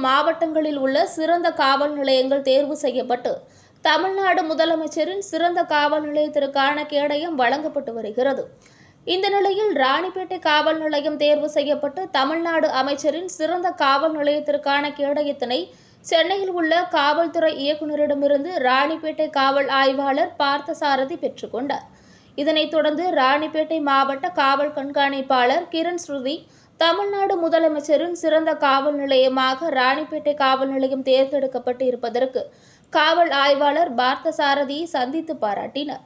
மாவட்டங்களில் உள்ள சிறந்த காவல் நிலையங்கள் தேர்வு செய்யப்பட்டு தமிழ்நாடு முதலமைச்சரின் சிறந்த காவல் நிலையத்திற்கான கேடயம் வழங்கப்பட்டு வருகிறது. இந்த நிலையில் ராணிப்பேட்டை காவல் நிலையம் தேர்வு செய்யப்பட்டு தமிழ்நாடு அமைச்சரின் சிறந்த காவல் நிலையத்திற்கான கேடயத்தினை சென்னையில் உள்ள காவல்துறை இயக்குநரிடமிருந்து ராணிப்பேட்டை காவல் ஆய்வாளர் பார்த்தசாரதி பெற்றுக்கொண்டார் இதனைத் தொடர்ந்து ராணிப்பேட்டை மாவட்ட காவல் கண்காணிப்பாளர் கிரண் ஸ்ருதி தமிழ்நாடு முதலமைச்சரின் சிறந்த காவல் நிலையமாக ராணிப்பேட்டை காவல் நிலையம் தேர்ந்தெடுக்கப்பட்டு இருப்பதற்கு காவல் ஆய்வாளர் பார்த்தசாரதியை சந்தித்து பாராட்டினார்.